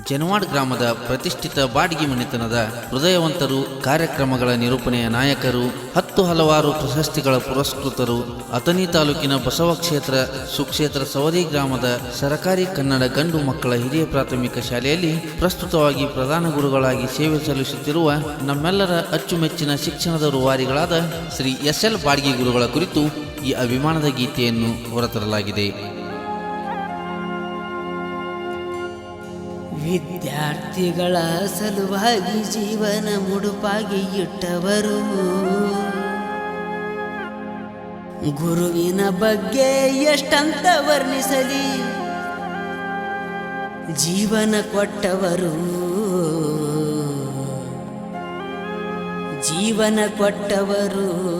ಜನವಾಡ್ ಗ್ರಾಮದ ಪ್ರತಿಷ್ಠಿತ ಬಾಡಿಗೆ ಮನೆತನದ ಹೃದಯವಂತರು, ಕಾರ್ಯಕ್ರಮಗಳ ನಿರೂಪಣೆಯ ನಾಯಕರು, ಹತ್ತು ಹಲವಾರು ಪ್ರಶಸ್ತಿಗಳ ಪುರಸ್ಕೃತರು, ಅಥಣಿ ತಾಲೂಕಿನ ಬಸವ ಕ್ಷೇತ್ರ ಸುಕ್ಷೇತ್ರ ಸವದಿ ಗ್ರಾಮದ ಸರಕಾರಿ ಕನ್ನಡ ಗಂಡು ಮಕ್ಕಳ ಹಿರಿಯ ಪ್ರಾಥಮಿಕ ಶಾಲೆಯಲ್ಲಿ ಪ್ರಸ್ತುತವಾಗಿ ಪ್ರಧಾನ ಗುರುಗಳಾಗಿ ಸೇವೆ ಸಲ್ಲಿಸುತ್ತಿರುವ ನಮ್ಮೆಲ್ಲರ ಅಚ್ಚುಮೆಚ್ಚಿನ ಶಿಕ್ಷಣದ ರೂವಾರಿಗಳಾದ ಶ್ರೀ ಎಸ್ ಎಲ್ ಬಾಡಿಗೆ ಗುರುಗಳ ಕುರಿತು ಈ ಅಭಿಮಾನದ ಗೀತೆಯನ್ನು ಹೊರತರಲಾಗಿದೆ. ವಿದ್ಯಾರ್ಥಿಗಳ ಸಲುವಾಗಿ ಜೀವನ ಮುಡುಪಾಗಿ ಇಟ್ಟವರು. ಗುರುವಿನ ಬಗ್ಗೆ ಎಷ್ಟಂತ ವರ್ಣಿಸಲಿ. ಜೀವನ ಕೊಟ್ಟವರು. ಜೀವನ ಕೊಟ್ಟವರು.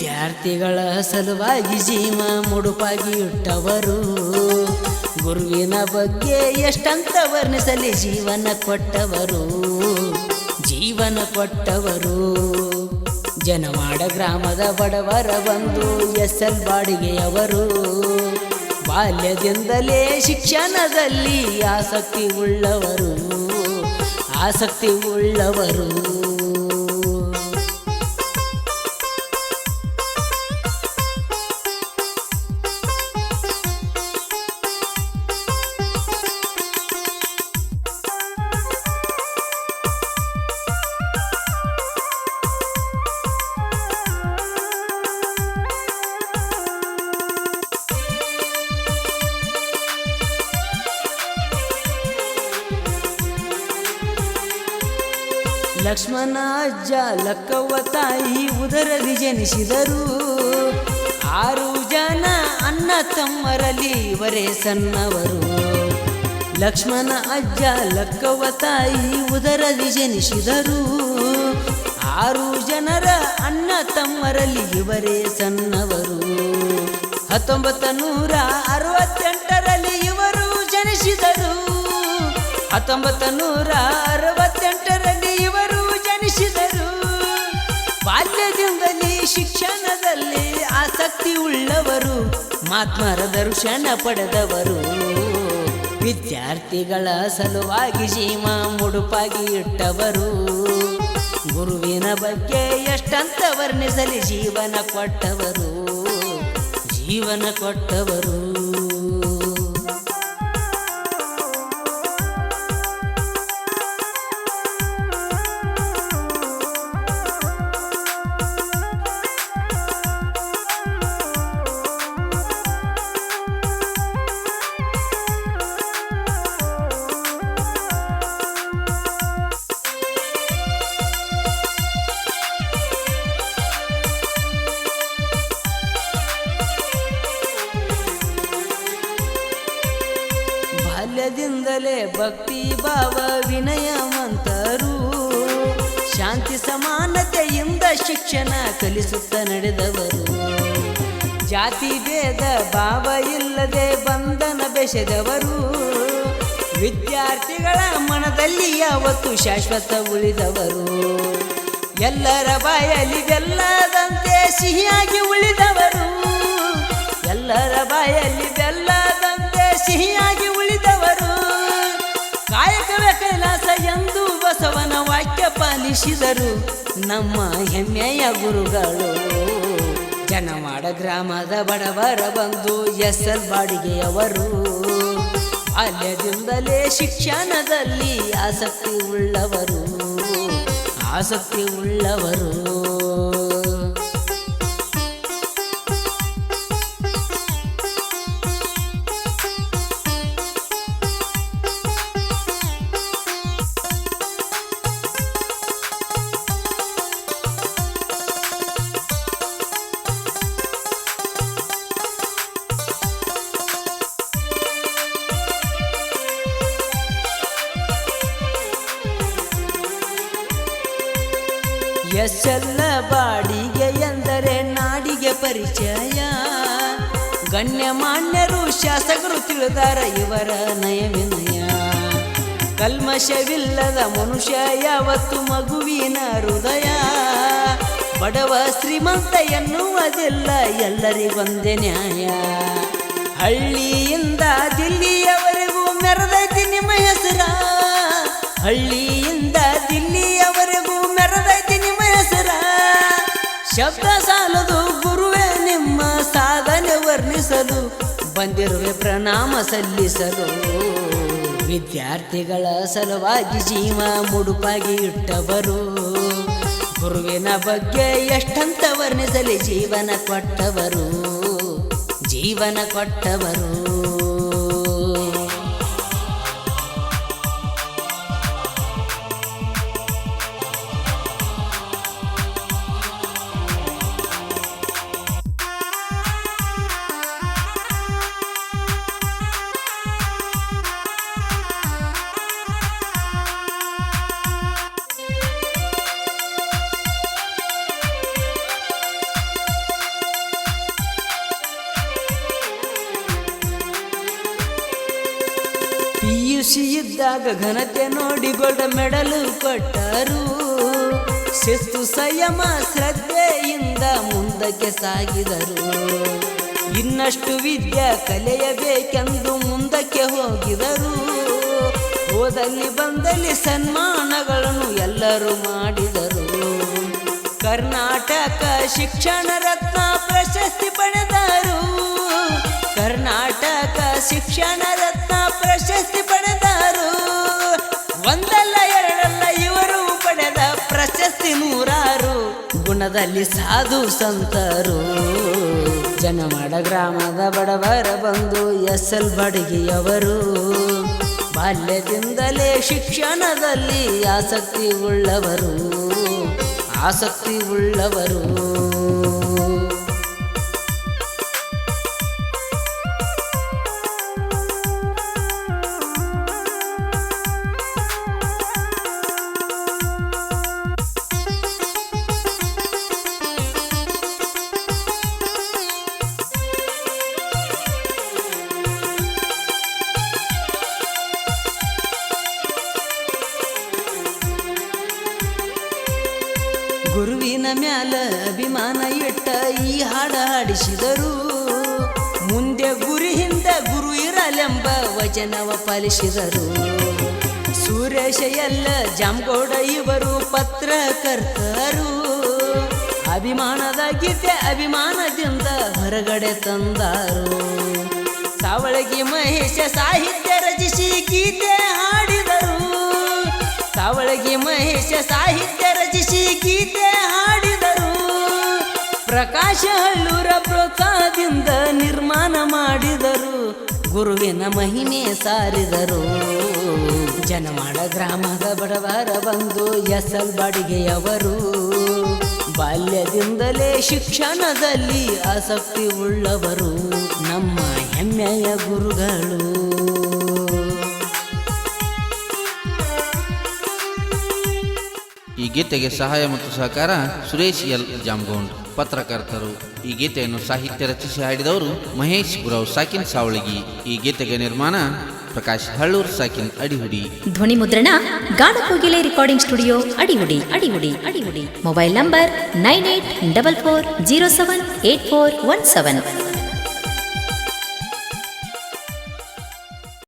ವಿದ್ಯಾರ್ಥಿಗಳ ಸಲುವಾಗಿ ಜೀವ ಮುಡುಪಾಗಿ ಇಟ್ಟವರು. ಗುರುವಿನ ಬಗ್ಗೆ ಎಷ್ಟಂತ ವರ್ಣಿಸಲಿ ಜೀವನ ಕೊಟ್ಟವರು. ಜೀವನ ಕೊಟ್ಟವರು. ಜನವಾಡ ಗ್ರಾಮದ ಬಡವರ ಬಂದು ಎಸ್ ಎಲ್ ಬಾಡಿಗೆಯವರು. ಬಾಲ್ಯದಿಂದಲೇ ಶಿಕ್ಷಣದಲ್ಲಿ ಆಸಕ್ತಿ ಉಳ್ಳವರು. ಆಸಕ್ತಿ ಉಳ್ಳವರು. ಲಕ್ಷ್ಮಣ ಅಜ್ಜ ಲಕ್ಕವ್ವ ತಾಯಿ ಉದರದಿ ಜನಿಸಿದರು. ಆರು ಜನ ಅಣ್ಣ ತಮ್ಮರಲ್ಲಿ ಇವರೇ ಸಣ್ಣವರು. ಲಕ್ಷ್ಮಣ ಅಜ್ಜ ಲಕ್ಕವ್ವ ತಾಯಿ ಉದರದಿ ಜನಿಸಿದರು. ಆರು ಜನರ ಅಣ್ಣ ತಮ್ಮರಲ್ಲಿ ಇವರೇ ಸಣ್ಣವರು. ಹತ್ತೊಂಬತ್ತ ನೂರ ಅರವತ್ತೆಂಟರಲ್ಲಿ ಇವರು ಜನಿಸಿದರು. ಹತ್ತೊಂಬತ್ತ ನೂರ ಅರವತ್ತೆಂಟರಲ್ಲಿ ಶಿಕ್ಷಣದಲ್ಲಿ ಆಸಕ್ತಿ ಉಳ್ಳವರು, ಮಾತ್ಮರ ದರ್ಶನ ಪಡೆದವರು. ವಿದ್ಯಾರ್ಥಿಗಳ ಸಲುವಾಗಿ ಜೀವ ಮುಡುಪಾಗಿ ಇಟ್ಟವರು. ಗುರುವಿನ ಬಗ್ಗೆ ಎಷ್ಟಂತ ವರ್ಣಿಸಲಿ ಜೀವನ ಕೊಟ್ಟವರು. ಜೀವನ ಕೊಟ್ಟವರು. ಬಾಲ್ಯದಿಂದಲೇ ಭಕ್ತಿ, ಭಾವ, ವಿನಯವಂತರು. ಶಾಂತಿ ಸಮಾನತೆಯಿಂದ ಶಿಕ್ಷಣ ಕಲಿಸುತ್ತ ನಡೆದವರು. ಜಾತಿ, ಭೇದ, ಭಾವ ಇಲ್ಲದೆ ಬಂಧನ ಬೆಸೆದವರು. ವಿದ್ಯಾರ್ಥಿಗಳ ಮನದಲ್ಲಿ ಯಾವತ್ತು ಶಾಶ್ವತ ಉಳಿದವರು. ಎಲ್ಲರ ಬಾಯಲ್ಲಿ ಬೆಲ್ಲದಂತೆ ಸಿಹಿಯಾಗಿ ಉಳಿದವರು. ಎಲ್ಲರ ಬಾಯಲ್ಲಿ ಬೆಲ್ಲದಂತೆ ಬಸವನ ಪಾಲಿಸಿದರು ನಮ್ಮ ಹೆಮ್ಮೆಯ ಗುರುಗಳು. ಜನವಾಡ ಗ್ರಾಮದ ಬಡವರ ಬಂದು ಎಸ್ ಎಲ್ ಬಾಡಿಗೆಯವರು. ಬಾಲ್ಯದಿಂದಲೇ ಶಿಕ್ಷಣದಲ್ಲಿ ಆಸಕ್ತಿ ಉಳ್ಳವರು. ಆಸಕ್ತಿ ಉಳ್ಳವರು. ಎಸ್ಸೆಲ್ಲ ಬಾಡಿಗೆ ಎಂದರೆ ನಾಡಿಗೆ ಪರಿಚಯ. ಗಣ್ಯಮಾನ್ಯರು ಶಾಸಕರು ತಿಳಿದಾರ ಇವರ ನಯವಿನಯ. ಕಲ್ಮಶವಿಲ್ಲದ ಮನುಷ್ಯ ಯಾವತ್ತು ಮಗುವಿನ ಹೃದಯ. ಬಡವ ಶ್ರೀಮಂತ ಎನ್ನುವುದಿಲ್ಲ ಎಲ್ಲರಿಗೊಂದೇ ನ್ಯಾಯ. ಹಳ್ಳಿಯಿಂದ ದಿಲ್ಲಿಯವರೆಗೂ ಮೆರೆದೈತಿ ನಿಮ್ಮ ಹೆಸರ. ಹಳ್ಳಿಯಿಂದ ಶಬ್ದ ಸಾಲದು ಗುರುವೇ, ನಿಮ್ಮ ಸಾಧನೆ ವರ್ಣಿಸಲು ಬಂದಿರುವೆ ಪ್ರಣಾಮ ಸಲ್ಲಿಸಲು ವಿದ್ಯಾರ್ಥಿಗಳ ಸಲುವಾಗಿ ಜೀವ ಮುಡುಪಾಗಿ ಇಟ್ಟವರು. ಗುರುವಿನ ಬಗ್ಗೆ ಎಷ್ಟಂತ ವರ್ಣಿಸಲಿ ಜೀವನ ಕೊಟ್ಟವರು. ಜೀವನ ಕೊಟ್ಟವರು. ಸಿ ಘನತೆ ನೋಡಿ ಗೋಲ್ಡ್ ಮೆಡಲು ಕೊಟ್ಟರು. ಶಿಸ್ತು ಸಂಯಮ ಶ್ರದ್ಧೆಯಿಂದ ಮುಂದಕ್ಕೆ ಸಾಗಿದರು. ಇನ್ನಷ್ಟು ವಿದ್ಯೆ ಕಲಿಯಬೇಕೆಂದು ಮುಂದಕ್ಕೆ ಹೋಗಿದರು. ಓದಲ್ಲಿ ಬಂದಲ್ಲಿ ಸನ್ಮಾನಗಳನ್ನು ಎಲ್ಲರೂ ಮಾಡಿದರು. ಕರ್ನಾಟಕ ಶಿಕ್ಷಣ ರತ್ನ ಪ್ರಶಸ್ತಿ ಪಡೆದರು. ಕರ್ನಾಟಕ ಶಿಕ್ಷಣ ರತ್ನ ಪ್ರಶಸ್ತಿ ಪಡೆದರು ಪ್ರಶಸ್ತಿ ನೂರಾರು, ಗುಣದಲ್ಲಿ ಸಾಧು ಸಂತರು. ಜನಮಾಡ ಗ್ರಾಮದ ಬಡವರ ಬಂದು ಎಸ್ ಎಲ್ ಬಡಗಿಯವರು. ಬಾಲ್ಯದಿಂದಲೇ ಶಿಕ್ಷಣದಲ್ಲಿ ಆಸಕ್ತಿ ಉಳ್ಳವರು. ಆಸಕ್ತಿ ಉಳ್ಳವರು. ಗುರುವಿನ ಮ್ಯಾಲ ಅಭಿಮಾನ ಇಟ್ಟ ಈ ಹಾಡ ಹಾಡಿಸಿದರು. ಮುಂದೆ ಗುರಿ ಹಿಂದ ಗುರು ಇರಲೆಂಬ ವಚನವ ಪಾಲಿಸಿದರು. ಸುರೇಶ ಎಲ್ಲ ಜಾಮಗೌಡ ಇವರು ಪತ್ರಕರ್ತರು. ಅಭಿಮಾನದ ಗೀತೆ ಅಭಿಮಾನದಿಂದ ಹೊರಗಡೆ ತಂದರು. ಸಾವಳಗಿ ಮಹೇಶ ಸಾಹಿತ್ಯ ರಚಿಸಿ ಗೀತೆ ಹಾಡಿದರು. ಸಾವಳಗಿ ಮಹೇಶ ಸಾಹಿತ್ಯ ರಚಿಸಿ ಗೀತೆ ಹಾಡಿದರು. ಪ್ರಕಾಶ ಹಳ್ಳೂರ ಪ್ರೋತ್ಸಾಹದಿಂದ ನಿರ್ಮಾಣ ಮಾಡಿದರು. ಗುರುವಿನ ಮಹಿಮೆ ಸಾರಿದರು. ಜನಮಾಡ ಗ್ರಾಮದ ಬಡವರ ಬಂದು ಎಸ್ ಎಲ್ ಬಾಡಿಗೆಯವರು. ಬಾಲ್ಯದಿಂದಲೇ ಶಿಕ್ಷಣದಲ್ಲಿ ಆಸಕ್ತಿ ಉಳ್ಳವರು. ನಮ್ಮ ಹೆಮ್ಮೆಯ ಗುರುಗಳು. ಈ ಗೀತೆಗೆ ಸಹಾಯ ಮತ್ತು ಸಹಕಾರ ಸುರೇಶ್ ಎಲ್ ಜಾಂಬೋಂಡ್ ಪತ್ರಕರ್ತರು ಈ ಗೀತೆಯನ್ನು ಸಾಹಿತ್ಯ ರಚಿಸಿ ಹಾಡಿದವರು ಮಹೇಶ್ ಗುರವ್ ಸಾಕಿನ್ ಸಾವಳಗಿ. ಈ ಗೀತೆಗೆ ನಿರ್ಮಾಣ ಪ್ರಕಾಶ್ ಹಳ್ಳೂರ್ ಸಾಕಿನ್ ಅಡಿಹುಡಿ. ಧ್ವನಿ ಮುದ್ರಣ ಗಾಡಕೋಗಿಲೆ ರೆಕಾರ್ಡಿಂಗ್ ಸ್ಟುಡಿಯೋ ಅಡಿಹುಡಿ ಅಡಿಹುಡಿ Adihudi. Mobile number nine eight double four zero seven eight four one seven